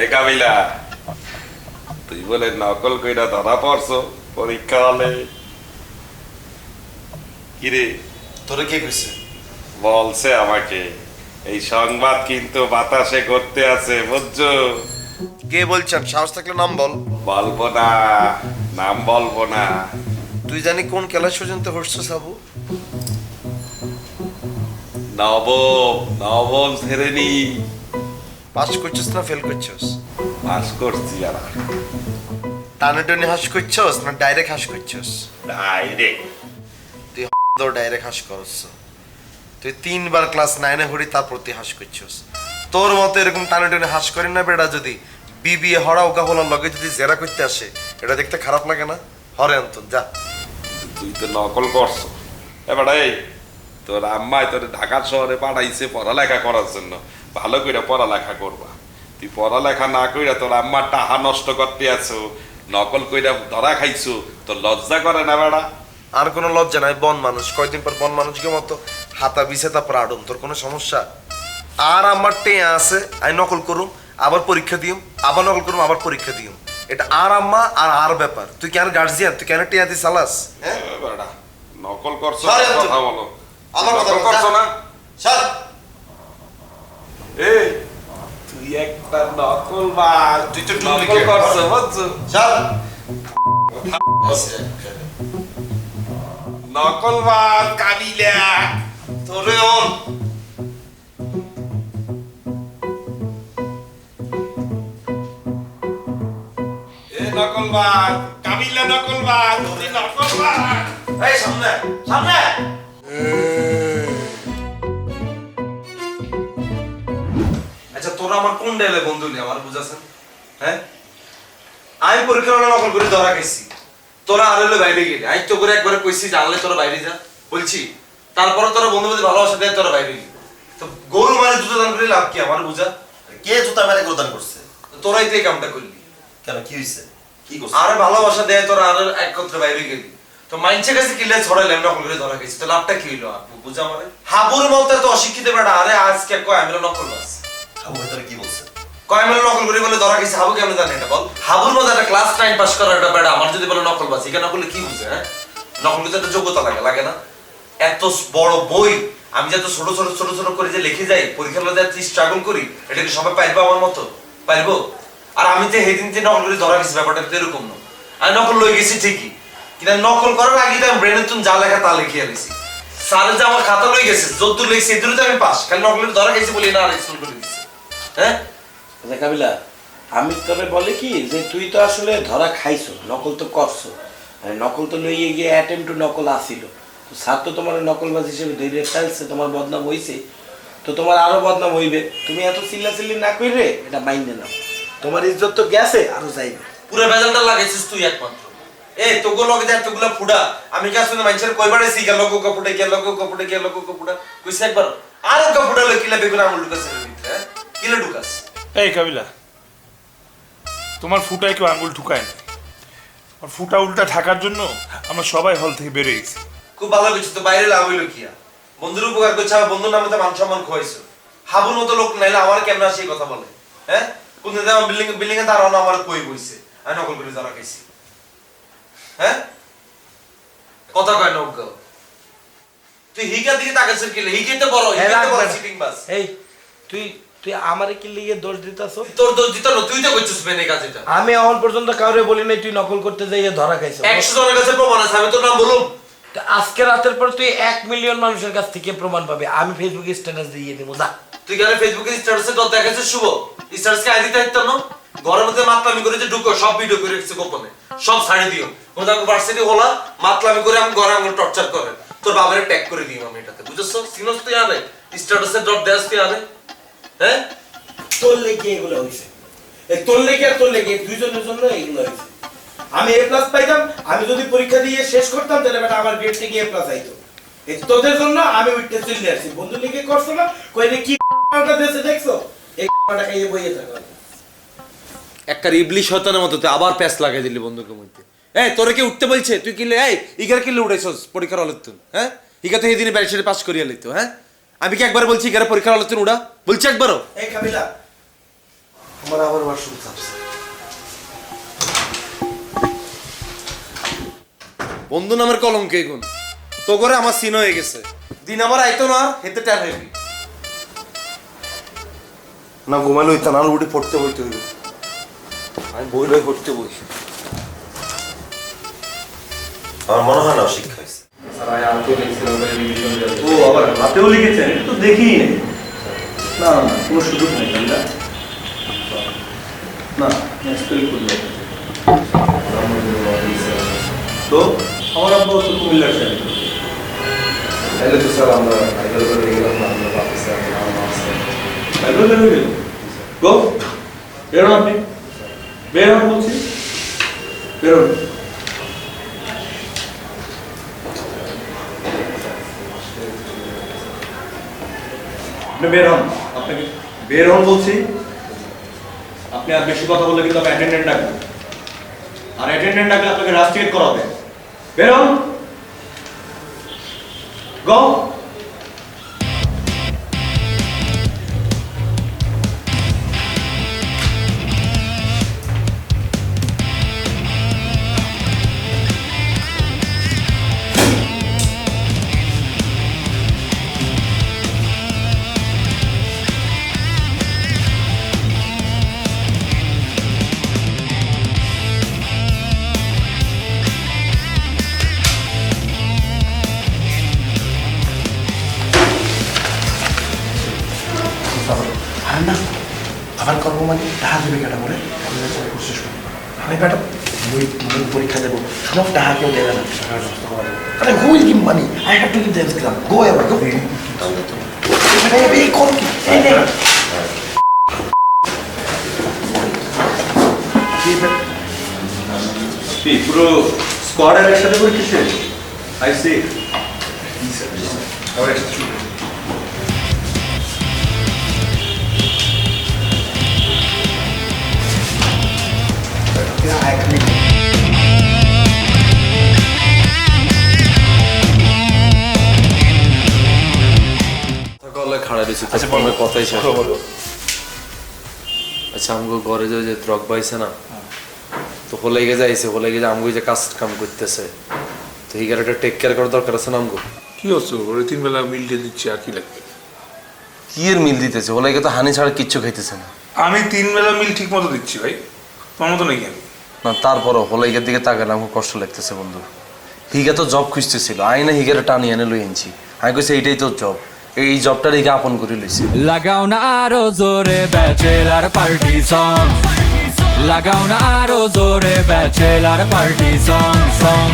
এ কাবিলা তুই বলে নকল কইরা ধরা পড়ছ পরীক্ষা হলে কিরে তোরে কে কইছে? বলছে আমাকে এই সংবাদ কিন্তু বাতাসে ঘটতে আছে বুঝছ? কে বলছেন? সাহস থাকলে নাম বল। বলব না নাম বলব না। তুই জানি কোন ক্লাস পর্যন্ত হচ্ছে সাবু? নবম নবম শ্রেণি। পাস করছিস না ফেল করছিস? পাস করছি আর টানে টানে হাস করছিস না ডাইরেক্ট হাস করছিস? ডাইরেক্ট তুই তো ডাইরেক্ট হাস করছ তুই তিনবার ক্লাস নাইনে হরি তারপর তুই হাস করছিস। তোর মতো এরকম টানে টানে হাস করেন না বেটা যদি বিবিএ হরা ওকা হলার লগে যদি জেরা করতে আসে এটা দেখতে খারাপ লাগে না? হরে অন্তন যা। তুই তো নকল করছ এবার এই তোর আম্মাই তোর ঢাকা শহরে পাঠাইছে পড়ালেখা করার জন্য। ভালো করে পড়ালেখা করবা। তুই পড়ালেখা না কইরা তোর আম্মার টাহা নষ্ট করতে আছো নকল কইরা ধরা খাইছো তো লজ্জা করে না বেড়া? আর কোনো লজ্জা নাই বন মানুষ। কয়েকদিন পর বন মানুষকে মতো হাতা বিছে তারপর আডুম তোর কোনো সমস্যা? আর আমার টেয়া আছে আমি নকল করুম আবার পরীক্ষা দিম আবার নকল করুম আবার পরীক্ষা দিম। এটা আর আম্মা আর আর ব্যাপার। তুই কেন গার্জিয়ান তুই কেন টেয়া দিস চালাস হ্যাঁ বেড়া নকল করছ কথা বলো। আমার কথা করছ না? স্যার এই তুই একটা নকল বাজ তুই তো নকল করছ বুঝছ? স্যার নকল বাজ কাবিলা তোরে অন এ নকল বাজ কাবিলা নকল বাজ তুই নকল বাজ এই সামনে সামনে। আমার কোন ডেলে বন্ধু নি আমার বুঝাছেন? হ্যাঁ? আমি পরীক্ষা নকল করে ধরা খাইছি। তোরা আর হলে বাইরে গেলি। আমি তো করে একবারে কইছি জানলে তোরা বাইরে যা। বলছি তারপরে তোরা বন্ধু বন্ধু ভালোবাসা দেয় তোরা বাইরে গেলি। তো গরু মানে জুতো দান করে লাভ কি? আমার বুঝা? কে জুতা মেরে গোদান করছে? তোরাই তো এই কামটা করলি। কেন কি হইছে? কি করছে? আরে ভালোবাসা দেয় তোরা আর একত্রে বাইরে গেলি। তো মাইনছে কাছে কিলে ছড়াইলাম নকল করে ধরা খাইছি। তো লাভটা কি হইল? আপু বুঝা মানে হাবুর মতো তো অশিক্ষিত বেটা আরে আজকে কয় আমি নকল বাস। আমি হ্যাঁ? যত ছোট ছোট ছোট ছোট করে যে লিখে যাই, পরীক্ষার সবাই আমার মতো? পাইবো? আর আমি যে সেদিন যে নকল করে ধরা গেছি ব্যাপারটা এরকম না। আমি নকল লই গেছি ঠিকই, কিন্তু নকল করার আগে আমি ব্রেনে তুমি যা লেখা তা লিখে আনিছি। স্যার যে আমার খাতা লই গেছে যত লিখছি এদুরে তো আমি পাস খালি নকল করে ধরা গেছি বলি না আর স্কুল করে দিচ্ছে হ্যাঁ? আচ্ছা কাবিলা, আমি তবে বলে কি যে তুই তো আসলে ধরা খাইছো, নকল তো করছ। আর নকল তো লইয়ে গিয়ে অ্যাটেম্প টু নকল আসিল তো স্যার তো তোমার নকলবাজ হিসেবে ধৈর্য ফেলছে, তোমার বদনাম হইছে। তো তোমার আরও বদনাম হইবে। তুমি এত চিল্লা চিল্লি না কইরে, এটা মাইন্ডে নাও। তোমার ইজ্জত তো গেছে, আরও যাইবে। পুরো বেজালটা লাগাইছিস তুই একমাত্র। এই, তোগো লগে যা, তোগুলা ফুডা। আমি কাছে শুনে মানুষের কইবারে সি গেল গো কপুটে গেল গো কপুটে গেল গো কপুটা। কইছে একবার, আর কপুটা লই কিলা বেগুন আমল ঢুকাস হ্যাঁ? কিলা ঢুকাস এই কাবিলা তোমার ফুটায় কেউ আঙ্গুল ঢুকায় না। আর ফুটা উল্টা ঢাকার জন্য আমরা সবাই হল থেকে বেরিয়েছি খুব ভালো কিছু তো বাইরে লাভ হইল কিয়া বন্ধুর উপকার করছে আমার বন্ধুর নামে তো মান সম্মান খোয়াইছো। হাবুর মতো লোক নাইলে আমার কেমন আসে এই কথা বলে? হ্যাঁ? কোন দিন আমার বিল্ডিং বিল্ডিং এ দাঁড়ানো আমার কই বইছে। আমি নকল করে যারা খাইছি। হ্যাঁ? কথা কয় না তুই হিগার দিকে তাকাইছিস কিলে হিগে তো বড় হিগে তো বড় সিটিং বাস এই তুই তুই আমারে কি লিগে দোষ দিতাছ? তোর দোষ দিত না তুই তো করছিস মেনে কাজ আমি এখন পর্যন্ত কাউরে বলি নাই তুই নকল করতে যাইয়ে ধরা খাইছো। একশো জনের কাছে প্রমাণ আছে আমি তোর নাম বলুম আজকে রাতের পর তুই মিলিয়ন মানুষের কাছ থেকে প্রমাণ পাবে। আমি ফেসবুকে স্ট্যাটাস দিয়ে দেবো যা। তুই ফেসবুকে স্ট্যাটাসে শুভ? স্ট্যাটাসকে আইডি দিতে না? ঘরের মধ্যে মাতলামি করে যে ঢুকো সব ভিডিও করে রেখেছে গোপনে। সব ছাড়ে দিও। কোথাও ভার্সিটি হলা মাতলামি করে আমি ঘরে আমার টর্চার করে। তোর বাবারে ট্যাগ করে দিই আমি এটাতে বুঝছস সিনস তুই আনে স্ট্যাটাসে ড্রপ দেস তুই আনে। হ্যাঁ? তোর লেগে এগুলো হয়েছে এই তোর লেগে আর তোর লেগে জন্য এগুলো হয়েছে আমি এ প্লাস পাইতাম, আমি যদি পরীক্ষা দিয়ে শেষ করতাম, তাহলে বেটা আমার গ্রেড থেকে এ প্লাস আইতো। এই তোদের জন্য আমি উঠতে আসছি বন্ধু লিগে করছ না? কি দেখছ? এই খাইয়ে বইয়ে থাকো। একটা ইবলি শয়তানের মতো, তুই আবার প্যাস লাগাই দিলি বন্ধুকের মধ্যে। এই, তোরে কি উঠতে বলছে? তুই কিলে এই, ইগার কিলে উঠাইছস পরীক্ষার হলে হ্যাঁ? ইগা তো এই দিনে ব্যারিস্টারে পাস করিয়া লইতো হ্যাঁ? আমি কি একবার বলছি এখানে পরীক্ষার আলোচনা উড়া? বলছি একবারও। এই কাবিলা আমার আবার ওয়াশরুম চাপছে। বন্ধু নামের কলঙ্ক এগুন তো করে আমার সিন হয়ে গেছে। দিন আমার আইতো না হেতে ট্যান হইবি। না ঘুমাইলে হইতা না উঠে পড়তে হইতে হইবে। আমি বই লই পড়তে বসি। আমার মনে হয় না শিক্ষা। ও আবার হাতেও লিখেছেন? তো দেখি। না না কোনো সুযোগ নেই না না তো আমার আব্বা তো কুমিল্লার সাহেব তাহলে তো স্যার আমরা হায়দ্রাবাদে গেলাম আমরা পাকিস্তান গো বেরোন আপনি। বের হন বলছি। বেরোন। আপনি বের হন। আপনাকে বের হন বলছি। আপনি আর বেশি কথা বললে কিন্তু আমি অ্যাটেন্ডেন্ট ডাকবো। আর অ্যাটেন্ডেন্ট ডাকলে আপনাকে রাস্টিকেট করাবে। বের হন। গো আর না আবার করব মানে? টাকা দেবে কেটা বলে? আমি বেটা বই বই পরীক্ষা দেবো। সব টাকা কেউ দেবে না। আরে who'll give money? I have to give the exam go ever go এই কর কি? এই নে। পুরো স্কোয়াডের একসাথে করে কিসে আই সি কলে আচ্ছা বলবে কথাই শেষ আচ্ছা আমগো ঘরে যে যে দ্রগ পাইছে না তো হলে গিয়ে যাইছে হলে গিয়ে আমগো যে কাজ কাম করতেছে তো এই টেক কেয়ার করার দরকার আছে না আমগো? কি হচ্ছে ওরে তিন বেলা মিল দিয়ে দিচ্ছি আর কি লাগবে? কি এর মিল দিতেছে? হলে গিয়ে তো হানি ছাড়া কিচ্ছু খাইতেছে না। আমি তিন বেলা মিল ঠিক মতো দিচ্ছি ভাই। তোমার মতো নাকি আমি? না তারপরও হলাইকের দিকে তাকালে আমাকে কষ্ট লাগতেছে বন্ধু। হিগা তো জব খুঁজতেছিল। আইনা হিগারে টানি এনে লই আনছি। আমি কইছি এইটাই তো জব এই জবটা রেখে আপন করে লইছি। লাগাও না আরও জোরে ব্যাচেলার পার্টি সং লাগাও না আরও জোরে ব্যাচেলার পার্টি সং সং।